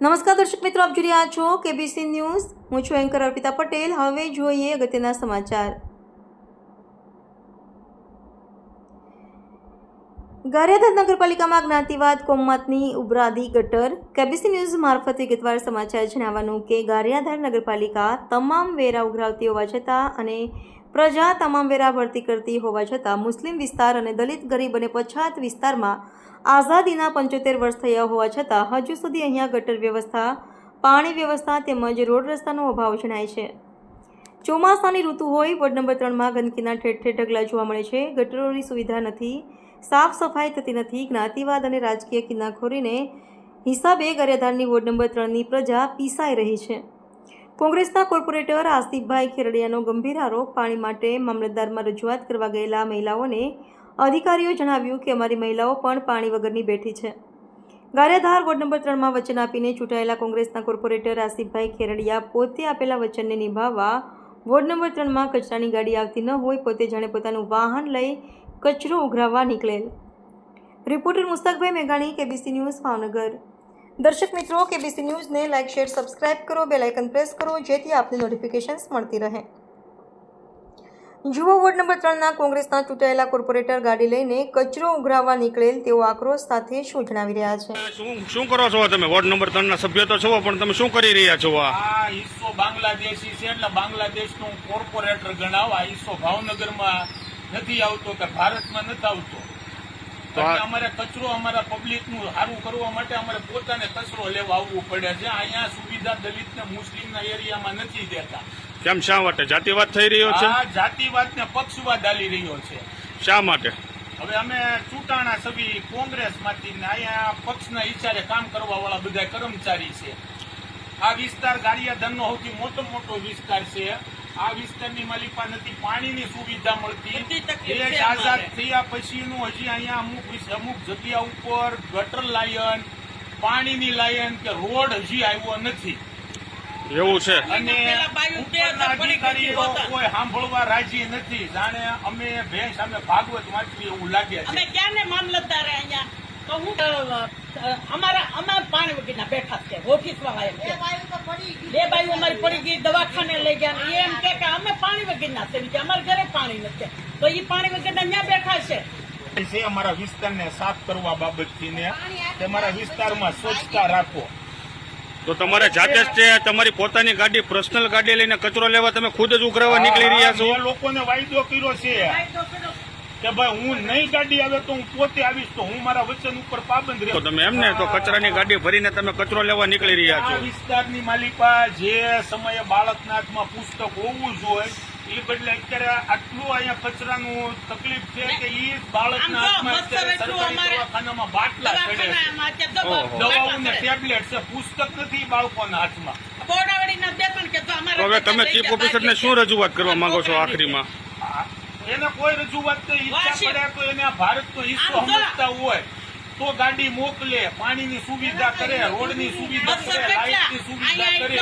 નમસ્કાર દર્શક મિત્રો, આપ જોઈ રહ્યા છો કેબીસી ન્યૂઝ હું છું એન્કર અર્પિતા પટેલ. હવે જોઈએ અગત્યના સમાચાર. ગારિયાધાર નગરપાલિકામાં જ્ઞાતિવાદ, કોમતની ઉભરાદી ગટર. કેબીસી ન્યૂઝ મારફત વિગતવાર સમાચાર જણાવવાનું કે ગારિયાધાર નગરપાલિકા તમામ વેરા ઉઘરાવતી હોવા છતાં અને પ્રજા તમામ વેરા ભરતી કરતી હોવા છતાં મુસ્લિમ વિસ્તાર અને દલિત ગરીબ અને પછાત વિસ્તારમાં આઝાદીના પંચોતેર વર્ષ થયા હોવા છતાં હજુ સુધી અહીંયા ગટર વ્યવસ્થા, પાણી વ્યવસ્થા તેમજ રોડ રસ્તાનો અભાવ જણાય છે. ચોમાસાની ઋતુ હોય, વોર્ડ નંબર ત્રણમાં ગંદકીના ઠેર ઠેર ઢગલા જોવા મળે છે. ગટરોની સુવિધા નથી, સાફ સફાઈ થતી નથી, જ્ઞાતિવાદ અને રાજકીય કિન્નાખોરીને હિસાબે ગરેધારની વોર્ડ નંબર ત્રણની પ્રજા પીસાઈ રહી છે. કોંગ્રેસના કોર્પોરેટર આસિફભાઈ ખેરડિયાનો ગંભીર આરોપ, પાણી માટે મામલતદારમાં રજૂઆત કરવા ગયેલા મહિલાઓને અધિકારીઓ જણાવ્યું કે અમારી મહિલાઓ પણ પાણી વગરની બેઠી છે. ગારિયાધાર વોર્ડ નંબર ત્રણમાં વચન આપીને ચૂંટાયેલા કોંગ્રેસના કોર્પોરેટર આસિફભાઈ ખેરડિયા પોતે આપેલા વચનને નિભાવવા વોર્ડ નંબર ત્રણમાં કચરાની ગાડી આવતી ન હોય પોતે જાણે પોતાનું વાહન લઈ કચરો ઉઘરાવવા નીકળેલ. રિપોર્ટર મુસ્તકભાઈ મેઘાણી, કેબીસી ન્યૂઝ ભાવનગર. દર્શક મિત્રો કેબીસી ન્યૂઝને લાઇક શેર સબસ્ક્રાઇબ કરો બે લાઇકન પ્રેસ કરો જેથી આપને નોટિફિકેશન્સ મળતી રહે. જુઓ વોર્ડ નંબર ત્રણના કોંગ્રેસના ચૂંટાયેલા કોર્પોરેટર ગાડી લઈને કચરો ઉઘરાવવા નીકળેલ તેઓ આક્રોશ સાથે શું જણાવી રહ્યા છે? શું શું કરો છો? તમે વોર્ડ નંબર ત્રણ ના સભ્ય તો છો પણ તમે શું કરી રહ્યા છો? આ આ હિસ્સો બાંગ્લાદેશી છે એટલે બાંગ્લાદેશનું કોર્પોરેટર ગણાવ. આ હિસ્સો ભાવનગરમાં નથી આવતો કે ભારતમાં નથી આવતો. અમારે કચરો અમારા પબ્લિકનું સારું કરવા માટે અમારે પોતાને કચરો લેવા આવવું પડે છે. અહીંયા સુવિધા દલિતને મુસ્લિમના એરિયામાં નથી દેતા. કેમ શા માટે? જાતિવાદ થઈ રહ્યો છે? જાતિવાદ ને પક્ષવાદ આલી રહ્યો છે. શા માટે? હવે અમે ચૂંટાણા સભી કોંગ્રેસમાંથી ને અહીંયા પક્ષના ઈચ્છારે કામ કરવા વાળા બધા કર્મચારી છે. આ વિસ્તાર ગારિયાધનનો સૌથી મોટો મોટો વિસ્તાર છે. આ વિસ્તારની માલિકા નથી પાણીની સુવિધા મળતી. દેશ આઝાદ થયા પછીનું હજી અહીંયા અમુક અમુક જગ્યા ઉપર ગટર લાયન પાણીની લાયન કે રોડ હજી આવ્યો નથી. એવું છે. અને અધિકારીઓ કોઈ સાંભળવા રાજી નથી. જાણે અમે ભેંસ અમે ભાગવત વાંચવી એવું લાગે છે. અમે ક્યાં ને મામલતદાર અહીંયા? તો હું અમારા અમારા પાણી વગીના બેઠા છે ઓફિસ વાળા એમ કે. બે બાઈઓ અમારી પડી ગઈ દવાખાને લઈ ગયા એ એમ કે કે અમે પાણી વગરના છે. બીજા અમારા ઘરે પાણી નથી. તો એ પાણી વગેરે અહીંયા બેઠા છે. છે અમારા વિસ્તારને સાફ કરવા બાબતથી ને તે મારા વિસ્તારમાં સ્વચ્છતા રાખો. તો તમારે જાતે જ તે તમારી પોતાની ગાડી પર્સનલ ગાડી લઈને કચરો લેવા તમે ખુદ જ ઉઘરાવા નીકળી રહ્યા છો? લોકોને વાયદો કર્યો છે. કે ભાઈ હું નહીં ગાડી આવે તો હું પોતે આવીશ તો હું મારા વચન ઉપર પાબંદ રહ્યો. રહે તમે એમને તો કચરાની ગાડી ભરીને તમે કચરો લેવા નીકળી રહ્યા છો. વિસ્તારની માલિકા જે સમયે બાળકના હાથમાં પુસ્તક હોવું જોઈએ એ બદલે અત્યારે આટલું અહીંયા કચરાનું તકલીફ છે કે એ બાળકના હાથમાં સરકારી દવાખાનામાં બાટલા છે. દવાખાનામાં છે, દવા- ઓહો. દવાઓ ને બેઠા છે. ટેબ્લેટ છે પુસ્તક નથી બાળકોના હાથમાં. હવે તમે ચીફ ઓફિસરને શું રજૂઆત કરવા માંગો છો આખરીમાં? એને કોઈ રજૂઆત નહીં ઈચ્છા. પડે તો એને આ ભારતનો હિસ્સો સમજતા હોય. તો ગાડી મોકલે પાણીની સુવિધા કરે રોડની સુવિધા કરે લાઇટની સુવિધા કરે.